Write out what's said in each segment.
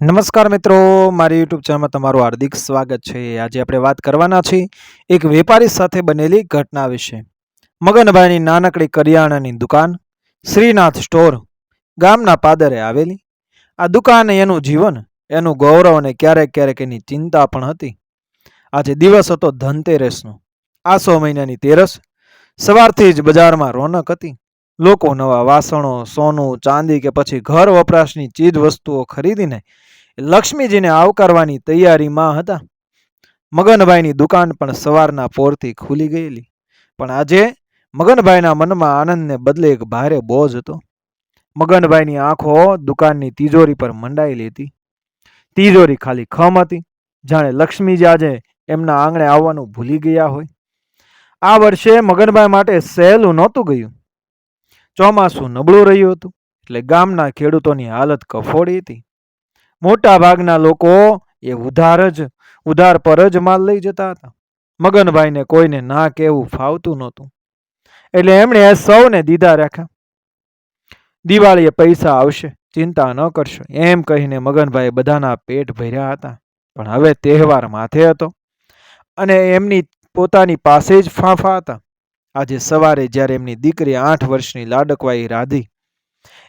નમસ્કાર મિત્રો, મારી યુટ્યુબ ચેનલમાં તમારું હાર્દિક સ્વાગત છે. આજે આપણે વાત કરવાના છીએ એક વેપારી સાથે બનેલી ઘટના વિશે. મગનભાઈની નાનકડી કરિયાણાની દુકાન, શ્રીનાથ સ્ટોર ગામના પાદરે આવેલી. આ દુકાન એનું જીવન, એનું ગૌરવ અને ક્યારેક ક્યારેક એની ચિંતા પણ હતી. આજે દિવસ હતો ધનતેરસનો. આસો મહિનાની તેરસ સવારથી જ બજારમાં રોનક હતી. લોકો નવા વાસણો, સોનું, ચાંદી કે પછી ઘર વપરાશની ચીજ વસ્તુઓ ખરીદીને લક્ષ્મીજીને આવકારવાની તૈયારીમાં હતા. મગનભાઈની દુકાન પણ સવારના પોરથી ખુલી ગયેલી. પણ આજે મગનભાઈના મનમાં આનંદને બદલે એક ભારે બોજ હતો. મગનભાઈની આંખો દુકાનની તિજોરી પર મંડાયેલી હતી. તિજોરી ખાલી ખમ હતી. જાણે લક્ષ્મીજી આજે એમના આંગણે આવવાનું ભૂલી ગયા હોય. આ વર્ષે મગનભાઈ માટે સહેલું નહોતું ગયું. ચોમાસું નબળું રહ્યું હતું, એટલે ગામના ખેડૂતોની હાલત કફોડી હતી. મોટા ભાગના લોકો એ ઉધાર જ, ઉધાર પર જ માલ લઈ જતા હતા. મગનભાઈને કોઈને ના કહેવું ફાવતું નહોતું. એટલે એમણે સૌને દીધા રાખ્યા. દિવાળીએ પૈસા આવશે, ચિંતા ન કરશો, એમ કહીને મગનભાઈ બધાના પેટ ભર્યા હતા. પણ હવે તહેવાર માથે હતો અને એમની પોતાની પાસે જ ફાંફા હતા. આજે સવારે જ્યારે એમની દીકરી આઠ વર્ષની લાડકવાઈ રાધી,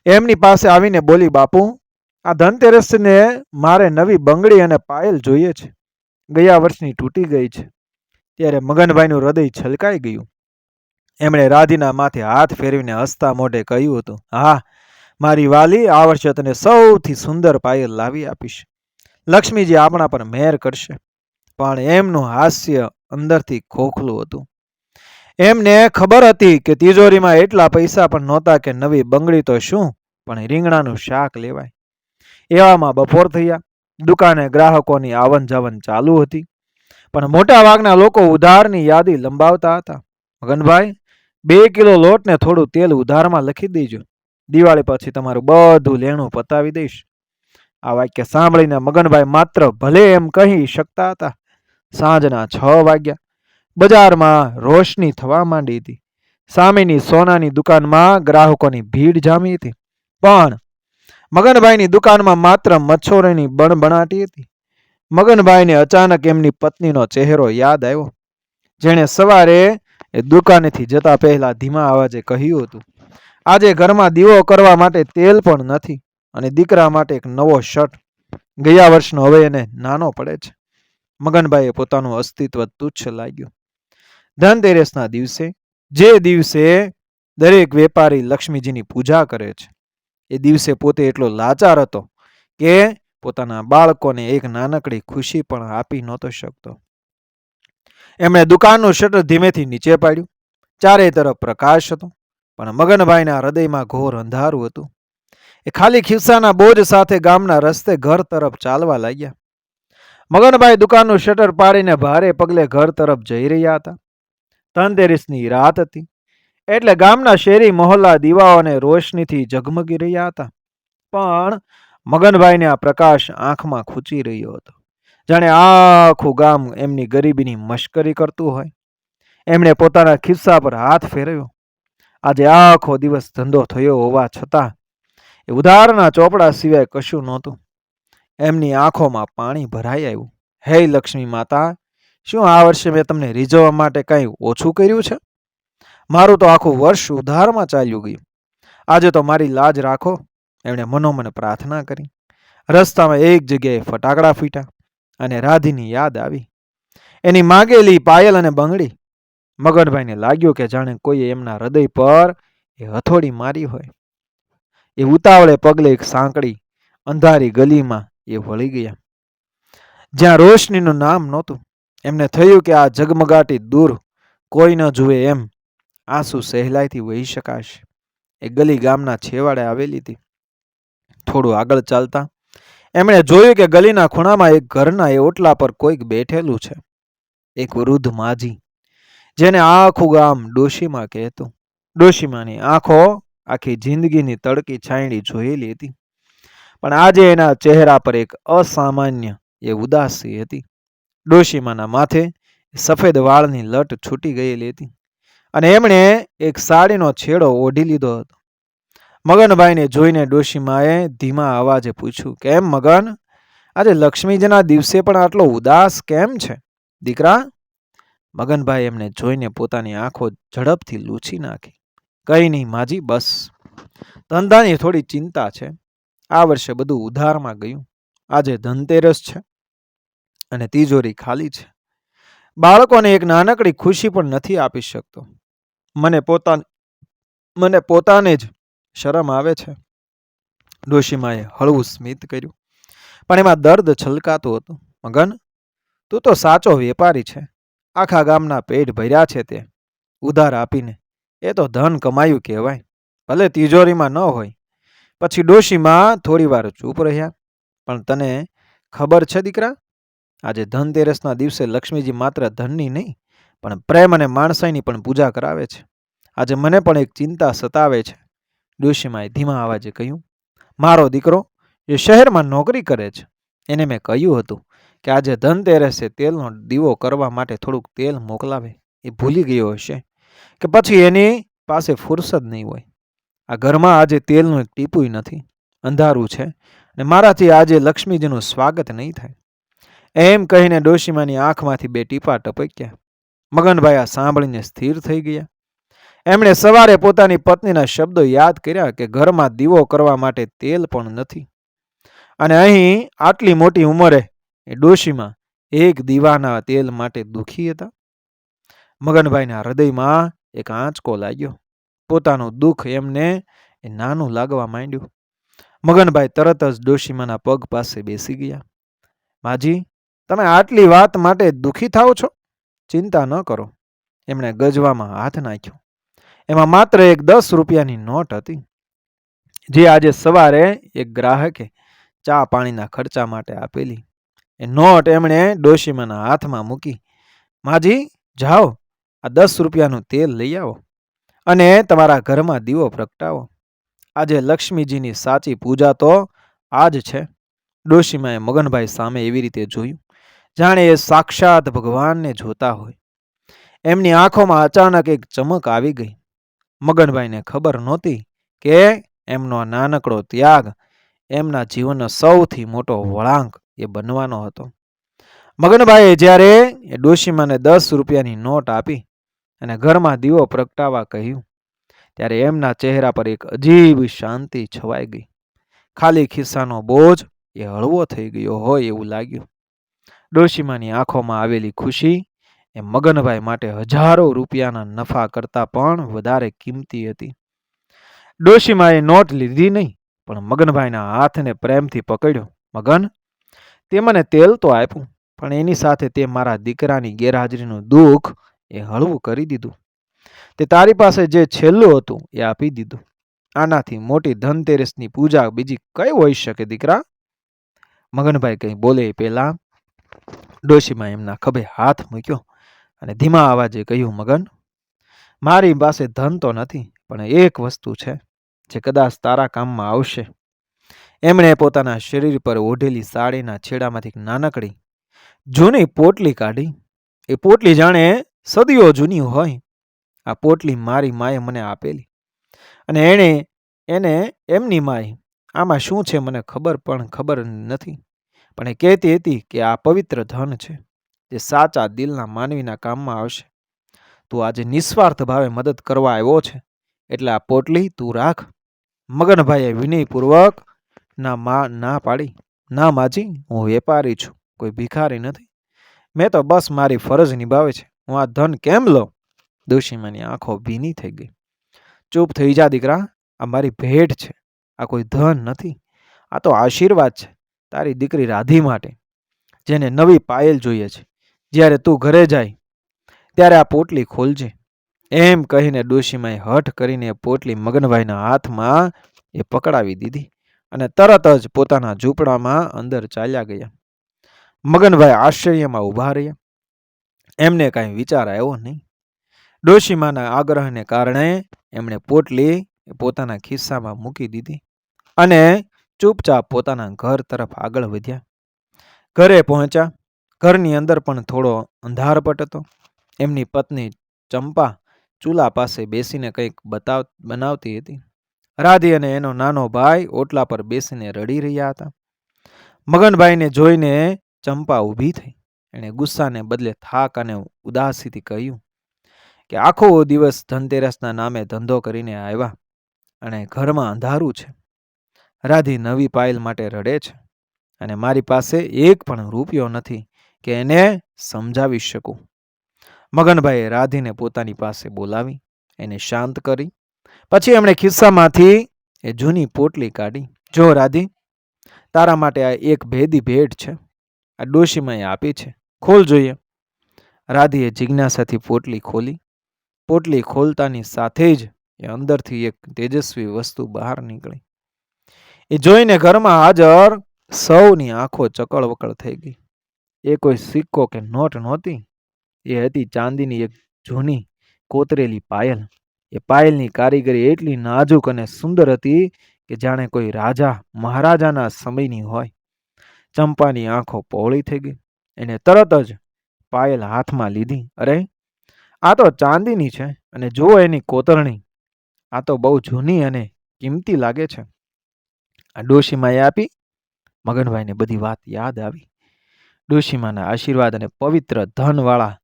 એમની પાસે આવીને બોલી, બાપુ, આ ધનતેરસને મારે નવી બંગડી અને પાયલ જોઈએ છે. ગયા વર્ષની તૂટી ગઈ છે. ત્યારે મગનભાઈનું હૃદય છલકાઈ ગયું. એમણે રાધીના માથે હાથ ફેરવીને હસતા મોઢે કહ્યું હતું, હા, મારી વાલી આ વર્ષે તને સૌથી સુંદર પાયલ લાવી આપીશ. લક્ષ્મીજી આપણા પર મહેર કરશે. પણ એમનું હાસ્ય અંદરથી ખોખલું હતું. એમને ખબર હતી કે તિજોરીમાં એટલા પૈસા પણ નહોતા કે નવી બંગડી તો શું? પણ રીંગણાનું શાક લેવાય. એવામાં બપોર થયા. દુકાને ગ્રાહકોની આવન જાવન ચાલુ હતી. પણ મોટા ભાગના લોકો ઉધારની યાદી લંબાવતા હતા. મગનભાઈ, બે કિલો લોટને થોડું તેલ ઉધારમાં લખી દેજો. દિવાળી પછી તમારું બધું લેણું પતાવી દઈશ. આ વાક્ય સાંભળીને મગનભાઈ માત્ર ભલે એમ કહી શકતા હતા. સાંજના છ વાગ્યા. બજારમાં રોશની થવા માંડી હતી. સામેની સોનાની દુકાનમાં ગ્રાહકોની ભીડ જામી હતી. પણ મગનભાઈની દુકાનમાં માત્ર મચ્છોરની બણબણાટી હતી. મગનભાઈને અચાનક એમની પત્નીનો ચહેરો યાદ આવ્યો, જેણે સવારે એ દુકાનેથી જતા પહેલા ધીમા અવાજે કહ્યું હતું, આજે ઘરમાં દીવો કરવા માટે તેલ પણ નથી અને દીકરા માટે એક નવો શર્ટ. ગયા વર્ષનો હવે એને નાનો પડે છે. મગનભાઈએ પોતાનું અસ્તિત્વ તુચ્છ લાગ્યું. ધનતેરસના દિવસે, જે દિવસે દરેક વેપારી લક્ષ્મીજીની પૂજા કરે છે, એ દિવસે પોતે એટલો લાચાર હતો કે પોતાના બાળકોને એક નાનકડી ખુશી પણ આપી નહોતો શકતો. એમણે દુકાનનું શટર ધીમેથી નીચે પાડ્યું. ચારે તરફ પ્રકાશ હતો, પણ મગનભાઈના હૃદયમાં ઘોર અંધારું હતું. એ ખાલી ખિસ્સાના બોજ સાથે ગામના રસ્તે ઘર તરફ ચાલવા લાગ્યા. મગનભાઈ દુકાનનું શટર પાડીને ભારે પગલે ઘર તરફ જઈ રહ્યા હતા. ધનતેરસની રાત હતી. એટલે ગામના શેરી મહોલ્લા દીવાઓને રોશનીથી ઝગમગી રહ્યા હતા. પણ મગનભાઈને આ પ્રકાશ આંખમાં ખૂંચી રહ્યો હતો. જાણે આખું ગામ એમની ગરીબીની મશ્કરી કરતું હોય. એમણે પોતાના ખિસ્સા પર હાથ ફેરવ્યો. આજે આખો દિવસ ધંધો થયો હોવા છતાં એ ઉધારના ચોપડા સિવાય કશું નહોતું. એમની આંખોમાં પાણી ભરાઈ આવ્યું. હે લક્ષ્મી માતા શું આ વર્ષે મેં તમને રીઝવવા માટે કંઈ ઓછું કર્યું છે? મારું તો આખું વર્ષ ઉધારમાં ચાલ્યું ગયું. આજે તો મારી લાજ રાખો. એમણે મનોમન પ્રાર્થના કરી. રસ્તામાં એક જગ્યાએ ફટાકડા ફૂટ્યા અને રાધીની યાદ આવી. એની માગેલી પાયલ અને બંગડી. મગનભાઈને લાગ્યું કે જાણે કોઈએ એમના હૃદય પર એ હથોડી મારી હોય. એ ઉતાવળે પગલે એક સાંકડી અંધારી ગલીમાં એ વળી ગયા. જ્યાં રોશનીનું નામ નહોતું એમને થયું કે આ ઝગમગાટી દૂર કોઈ ન જુએ એમ. આંસુ સહેલાઈથી વહી શકાશે. એ ગલી ગામના છેવાડે આવેલી હતી. થોડું આગળ ચાલતા એમણે જોયું કે ગલીના ખૂણામાં એક ઘરના એ ઓટલા પર કોઈક બેઠેલું છે. એક વૃદ્ધ માજી, જેને આખું ગામ ડોશીમાં કહેતું. ડોશીમાની આંખો આખી જિંદગીની તડકી છાંયડી જોયેલી હતી. પણ આજે એના ચહેરા પર એક અસામાન્ય એ ઉદાસી હતી. ડોશીમાના માથે સફેદ વાળની લટ છૂટી ગયેલી હતી અને એમણે એક સાડીનો છેડો ઓઢી લીધો હતો. મગનભાઈને જોઈને ડોશીમાએ ધીમા અવાજે પૂછ્યું, કેમ મગન? આજે લક્ષ્મીજીના દિવસે પણ આટલો ઉદાસ કેમ છે? દીકરા? મગનભાઈ એમને જોઈને પોતાની આંખો ઝડપથી લૂછી નાખી. કઈ નહીં માજી, બસ. ધંધાની થોડી ચિંતા છે. આ વર્ષે બધું ઉધારમાં ગયું. આજે ધનતેરસ છે. અને તિજોરી ખાલી છે. બાળકોને એક નાનકડી ખુશી પણ નથી આપી શકતો. મને પોતા મને પોતાને જ શરમ આવે છે. ડોશીમાએ હળવું સ્મિત કર્યું. પણ એમાં દર્દ છલકાતું હતું. મગન, તું તો સાચો વેપારી છે. આખા ગામના પેટ ભર્યા છે તે. ઉધાર આપીને. એ તો ધન કમાયું કહેવાય. ભલે તિજોરીમાં ન હોય. પછી ડોશીમાં થોડી વાર ચૂપ રહ્યા. પણ તને ખબર છે દીકરા? આજે ધનતેરસના દિવસે લક્ષ્મીજી માત્ર ધનની નહીં, પણ પ્રેમ અને માણસાઈની પણ પૂજા કરાવે છે. આજે મને પણ એક ચિંતા સતાવે છે. ડોશીમાએ ધીમા અવાજે કહ્યું, મારો દીકરો એ શહેરમાં નોકરી કરે છે. એને મેં કહ્યું હતું કે આજે ધનતેરસે તેલનો દીવો કરવા માટે થોડુંક તેલ મોકલાવે. એ ભૂલી ગયો હશે કે પછી એની પાસે ફુરસદ નહીં હોય. આ ઘરમાં આજે તેલનું એક ટીપુય નથી. અંધારું છે ને મારાથી આજે લક્ષ્મીજીનું સ્વાગત નહીં થાય. એમ કહીને ડોશીમાની આંખમાંથી બે ટીપા ટપક્યા. મગનભાઈ આ સાંભળીને સ્થિર થઈ ગયા. એમણે સવારે પોતાની પત્નીના શબ્દો યાદ કર્યા કે ઘરમાં દીવો કરવા માટે તેલ પણ નથી. અને અહીં આટલી મોટી ઉંમરે એ ડોશીમાં એક દીવાના તેલ માટે દુઃખી હતા. મગનભાઈના હૃદયમાં એક આંચકો લાગ્યો. પોતાનું દુઃખ એમને એ નાનું લાગવા માંડ્યું. મગનભાઈ તરત જ ડોશીમાના પગ પાસે બેસી ગયા. માજી તમે આટલી વાત માટે દુઃખી થાઓ છો? ચિંતા ન કરો. એમણે ગજવામાં હાથ નાખ્યો. એમાં માત્ર એક દસ રૂપિયાની નોટ હતી. જે આજે સવારે એક ગ્રાહકે ચા પાણીના ખર્ચા માટે આપેલી. એ નોટ એમણે ડોશીમાના હાથમાં મૂકી. માજી, જાઓ. આ દસ રૂપિયાનું તેલ લઈ આવો. અને તમારા ઘરમાં દીવો પ્રગટાવો. આજે લક્ષ્મીજીની સાચી પૂજા તો આ જ છે. ડોશીમાએ મગનભાઈ સામે એવી રીતે જોયું. જાણે એ સાક્ષાત ભગવાનને જોતા હોય. એમની આંખોમાં અચાનક એક ચમક આવી ગઈ. મગનભાઈને ખબર નહોતી કે એમનો નાનકડો ત્યાગ એમના જીવનનો સૌથી મોટો વળાંક એ બનવાનો હતો. મગનભાઈએ જ્યારે એ ડોશીમાને દસ રૂપિયાની નોટ આપી અને ઘરમાં દીવો પ્રગટાવવા કહ્યું, ત્યારે એમના ચહેરા પર એક અજીબ શાંતિ છવાઈ ગઈ. ખાલી ખિસ્સાનો બોજ એ હળવો થઈ ગયો હોય એવું લાગ્યું. ડોશીમાની આંખોમાં આવેલી ખુશી એ મગનભાઈ માટે હજારો રૂપિયાના નફા કરતાં પણ વધારે કિંમતી હતી. ડોશીમાએ નોટ લીધી નહીં, પણ મગનભાઈના હાથને પ્રેમથી પકડ્યો, મગન, તે મને તેલ તો આપ્યું, પણ એની સાથે તે મારા દીકરાની ગેરહાજરીનું દુઃખ એ હળવું કરી દીધું. તે તારી પાસે જે છેલ્લું હતું એ આપી દીધું. આનાથી મોટી ધનતેરસની પૂજા બીજી કઈ હોઈ શકે દીકરા? મગનભાઈ કંઈ બોલે પહેલા ડોશીમાં એમના ખભે હાથ મૂક્યો અને ધીમા અવાજે કહ્યું, મગન, મારી પાસે ધન તો નથી, પણ એક વસ્તુ છે જે કદાચ તારા કામમાં આવશે. એમણે પોતાના શરીર પર ઓઢેલી સાડીના છેડામાંથી નાનકડી જૂની પોટલી કાઢી. એ પોટલી જાણે સદીઓ જૂની હોય. આ પોટલી મારી માએ મને આપેલી અને એણે એને એમની માએ. આમાં શું છે મને ખબર પણ ખબર નથી. પણ એ કહેતી હતી કે આ પવિત્ર ધન છે, જે સાચા દિલના માનવીના કામમાં આવશે. તું આજે નિસ્વાર્થ ભાવે મદદ કરવા આવ્યો છે, એટલે આ પોટલી તું રાખ. મગનભાઈએ વિનયપૂર્વક, ના મા, ના પાડી. ના માજી, હું વેપારી છું, કોઈ ભિખારી નથી. મેં તો બસ મારી ફરજ નિભાવે છે. હું આ ધન કેમ લઉં? દોશીમાની આંખો ભીની થઈ ગઈ. ચૂપ થઈ જા દીકરા. આ મારી ભેટ છે. આ કોઈ ધન નથી. આ તો આશીર્વાદ છે. તારી દીકરી રાધી માટે, જેને નવી પાયલ જોઈએ છે. જ્યારે તું ઘરે જાય, ત્યારે આ પોટલી ખોલજે. એમ કહીને ડોશીમાએ હઠ કરીને પોટલી મગનભાઈના હાથમાં એ પકડાવી દીધી અને તરત જ પોતાના ઝૂંપડામાં અંદર ચાલ્યા ગયા. મગનભાઈ આશ્ચર્યમાં ઊભા રહ્યા. એમને કાંઈ વિચાર આવ્યો નહીં. ડોશીમાના આગ્રહને કારણે એમણે પોટલી પોતાના ખિસ્સામાં મૂકી દીધી અને ચૂપચાપ પોતાના ઘર તરફ આગળ વધ્યા. ઘરે પહોંચ્યા. ઘરની અંદર પણ થોડો અંધારપટ હતો એમની પત્ની ચંપા ચૂલા પાસે બેસીને કંઈક બતાવ, બનાવતી હતી. રાધી અને એનો નાનો ભાઈ ઓટલા પર બેસીને રડી રહ્યા હતા. મગનભાઈને જોઈને ચંપા ઊભી થઈ. એણે ગુસ્સાને બદલે થાક અને ઉદાસીથી કહ્યું કે આખો દિવસ ધનતેરસના નામે ધંધો કરીને આવ્યા. અને ઘરમાં અંધારું છે. રાધી નવી પાયલ માટે રડે છે અને મારી પાસે એક પણ રૂપિયો નથી કે એને સમજાવી શકું. મગનભાઈએ રાધીને પોતાની પાસે બોલાવી, એને શાંત કરી. પછી એમણે ખિસ્સામાંથી એ જૂની પોટલી કાઢી. જો રાધી, તારા માટે આ એક ભેદી ભેટ છે. આ ડોશીમાએ આપી છે. ખોલ જોઈએ. રાધીએ જિજ્ઞાસાથી પોટલી ખોલી. પોટલી ખોલતાની સાથે જ એ અંદરથી એક તેજસ્વી વસ્તુ બહાર નીકળી. એ જોઈને ઘરમાં હાજર સૌની આંખો ચકળવકળ થઈ ગઈ. એ કોઈ સિક્કો કે નોટ નહોતી. એ હતી ચાંદીની એક જૂની કોતરેલી પાયલ. એ પાયલની કારીગરી એટલી નાજુક અને સુંદર હતી કે જાણે કોઈ રાજા મહારાજાના સમયની હોય. ચંપાની આંખો પહોળી થઈ ગઈ. એને તરત જ પાયલ હાથમાં લીધી. અરે, આ તો ચાંદીની છે અને જુઓ એની કોતરણી. આ તો બહુ જૂની અને કિંમતી લાગે છે. ડોશીમાએ આપી. મગનભાઈને બધી વાત યાદ આવી. ડોશીમાના આશીર્વાદ અને પવિત્ર ધનવાળા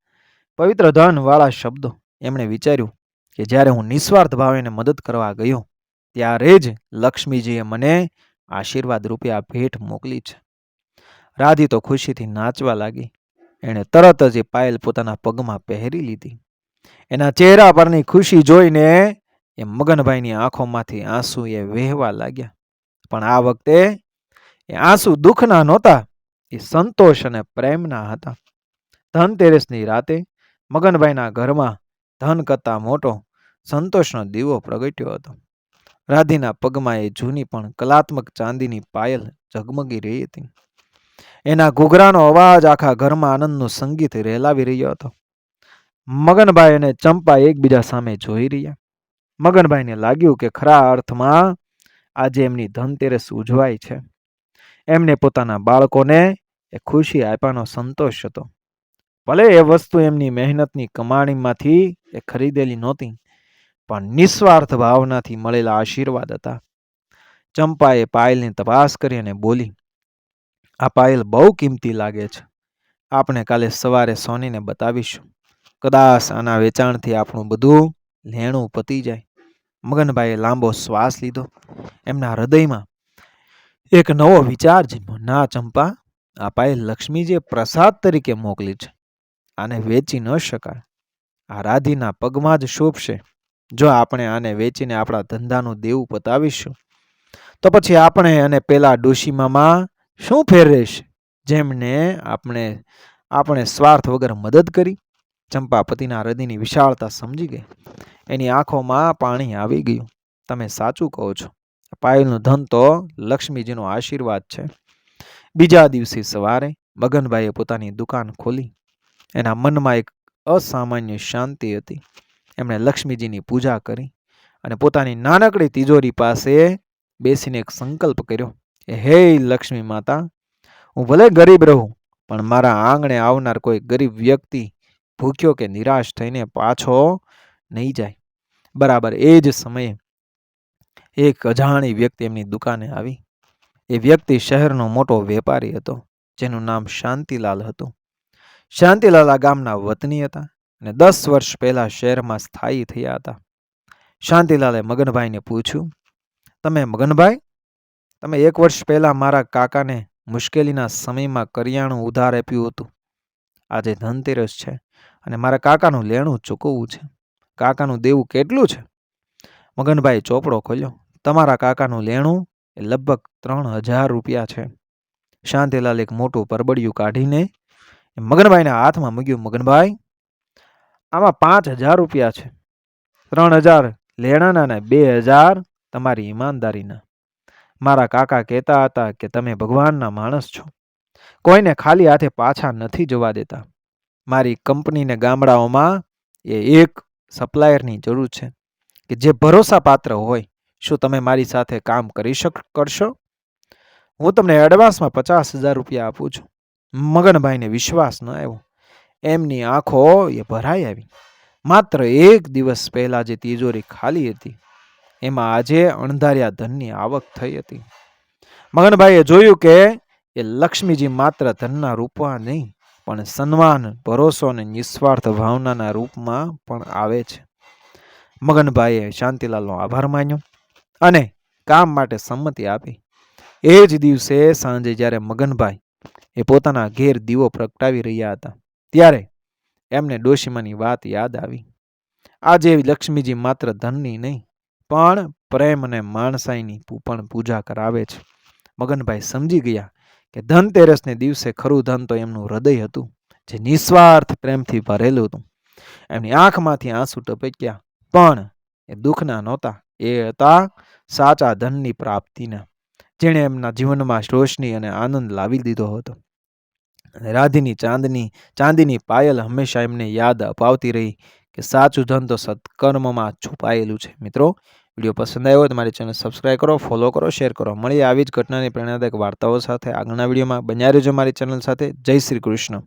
પવિત્ર ધનવાળા શબ્દો એમણે વિચાર્યું કે જ્યારે હું નિસ્વાર્થ ભાવે એને મદદ કરવા ગયો, ત્યારે જ લક્ષ્મીજીએ મને આશીર્વાદ રૂપે આ ભેટ મોકલી છે. રાધી તો ખુશીથી નાચવા લાગી. એણે તરત જ એ પાયલ પોતાના પગમાં પહેરી લીધી. એના ચહેરા પરની ખુશી જોઈને એ મગનભાઈની આંખોમાંથી આંસુ એ વહેવા લાગ્યા. પણ આ વખતે એ આંસુ દુઃખના નહોતા, એ સંતોષ અને પ્રેમના હતા. ધનતેરસની રાતે મગનભાઈના ઘરમાં ધન કરતાં મોટો સંતોષનો દીવો પ્રગટ્યો હતો. રાધીના પગમાં એ જૂની પણ કલાત્મક ચાંદીની પાયલ ઝગમગી રહી હતી. એના ઘૂઘરાનો અવાજ આખા ઘરમાં આનંદનું સંગીત રેલાવી રહ્યો હતો. મગનભાઈ અને ચંપા એકબીજા સામે જોઈ રહ્યા. મગનભાઈને લાગ્યું કે ખરા અર્થમાં આજે એમની ધનતેરસ ઉજવાય છે. એમને પોતાના બાળકોને એ ખુશી આપવાનો સંતોષ હતો. ભલે એ વસ્તુ એમની મહેનતની કમાણીમાંથી એ ખરીદેલી નહોતી, પણ નિસ્વાર્થ ભાવનાથી મળેલા આશીર્વાદ હતા. ચંપાએ પાયલની તપાસ કરી અને બોલી, આ પાયલ બહુ કિંમતી લાગે છે. આપણે કાલે સવારે સોનીને બતાવીશું. કદાચ આના વેચાણથી આપણું બધું લેણું પતી જાય. મગનભાઈએ લાંબો શ્વાસ લીધો. એમના હૃદયમાં એક નવો વિચાર જન્મ્યો. ના ચંપા, આ લક્ષ્મી લક્ષ્મીજીએ પ્રસાદ તરીકે મોકલી છે. આને વેચી ન શકાય. આરાધીના પગમાં જ શોભશે જો આપણે આને વેચીને આપણા ધંધાનું દેવું પતાવીશું, તો પછી આપણે અને પેલા ડોશીમામાં શું ફેર રહેશે? જેમને આપણે આપણે સ્વાર્થ વગર મદદ કરી ચંપા પતિના હૃદયની વિશાળતા સમજી ગઈ. એની આંખોમાં પાણી આવી ગયું. તમે સાચું કહો છો. પાયલનું ધન તો લક્ષ્મીજીનો આશીર્વાદ છે. બીજા દિવસે સવારે મગનભાઈએ પોતાની દુકાન ખોલી. એના મનમાં એક અસામાન્ય શાંતિ હતી. એમણે લક્ષ્મીજીની પૂજા કરી અને પોતાની નાનકડી તિજોરી પાસે બેસીને એક સંકલ્પ કર્યો કે, હે લક્ષ્મી માતા, હું ભલે ગરીબ રહું, પણ મારા આંગણે આવનાર કોઈ ગરીબ વ્યક્તિ ભૂખ્યો કે નિરાશ થઈને પાછો નહીં જાય. બરાબર, એ જ સમયે એક અજાણી વ્યક્તિ એમની દુકાને આવી. એ વ્યક્તિ શહેરનો મોટો વેપારી હતો, જેનું નામ શાંતિલાલ હતું. શાંતિલાલ આ ગામના વતની હતા અને દસ વર્ષ પહેલાં શહેરમાં સ્થાયી થયા હતા. શાંતિલાલે મગનભાઈને પૂછ્યું, તમે મગનભાઈ, તમે એક વર્ષ પહેલાં મારા કાકાને મુશ્કેલીના સમયમાં કરિયાણું ઉધાર આપ્યું હતું. આજે ધનતેરસ છે અને મારા કાકાનું લેણું ચૂકવવું છે. કાકાનું દેવું કેટલું છે? મગનભાઈ ચોપડો ખોલ્યો. તમારા કાકાનું લેણું એ લગભગ ત્રણ હજાર રૂપિયા છે. શાંતિલાલ એક મોટું પરબડિયું કાઢીને એ મગનભાઈના હાથમાં મૂક્યું. મગનભાઈ, આમાં પાંચ હજાર રૂપિયા છે. ત્રણ હજાર લેણાના ને બે હજાર તમારી ઈમાનદારીના. મારા કાકા કહેતા હતા કે તમે ભગવાનના માણસ છો. કોઈને ખાલી હાથે પાછા નથી જવા દેતા. મારી કંપનીને ગામડાઓમાં એ એક સપ્લાયરની જરૂર છે કે જે ભરોસાપાત્ર હોય, શું તમે મારી સાથે કામ કરી શક, કરશો? હું તમને એડવાન્સમાં પચાસ હજાર રૂપિયા આપું છું. મગનભાઈને વિશ્વાસ ન આવ્યો. એમની આંખો એ ભરાઈ આવી. માત્ર એક દિવસ પહેલાં જે તિજોરી ખાલી હતી, એમાં આજે અણધાર્યા ધનની આવક થઈ હતી. મગનભાઈએ જોયું કે એ લક્ષ્મીજી માત્ર ધનના રૂપમાં નહીં, પણ સન્માન, ભરોસો અને નિસ્વાર્થ ભાવનાના રૂપમાં પણ આવે છે. મગનભાઈએ શાંતિલાલનો આભાર માન્યો અને કામ માટે સંમતિ આપી. એ જ દિવસે સાંજે જ્યારે મગનભાઈ એ પોતાના ઘેર દીવો પ્રગટાવી રહ્યા હતા, ત્યારે એમને ડોશીમાની વાત યાદ આવી. આજે લક્ષ્મીજી માત્ર ધનની નહીં, પણ પ્રેમ અને માણસાઈની પણ પૂજા કરાવે છે. મગનભાઈ સમજી ગયા કે ધનતેરસને દિવસે ખરું ધન તો એમનું હૃદય હતું, જે નિસ્વાર્થ પ્રેમથી ભરેલું હતું. એમની આંખમાંથી આંસુ ટપક્યા પણ એ દુઃખના નહોતા, એ હતા સાચા ધનની પ્રાપ્તિના, જેણે એમના જીવનમાં રોશની અને આનંદ લાવી દીધો હતો. અને રાધીની ચાંદની, ચાંદીની પાયલ હંમેશા એમને યાદ અપાવતી રહી કે સાચું ધન તો સત્કર્મમાં છુપાયેલું છે. મિત્રો વીડિયો પસંદ આવ્યો તો મારી ચેનલ સબસ્ક્રાઈબ કરો ફોલો કરો શેર કરો. મળીએ આવી જ ઘટનાની પ્રેરણાદાયક વાર્તાઓ સાથે આગળના વિડીયોમાં. બન્યા રહેજો મારી ચેનલ સાથે. જય શ્રી કૃષ્ણ.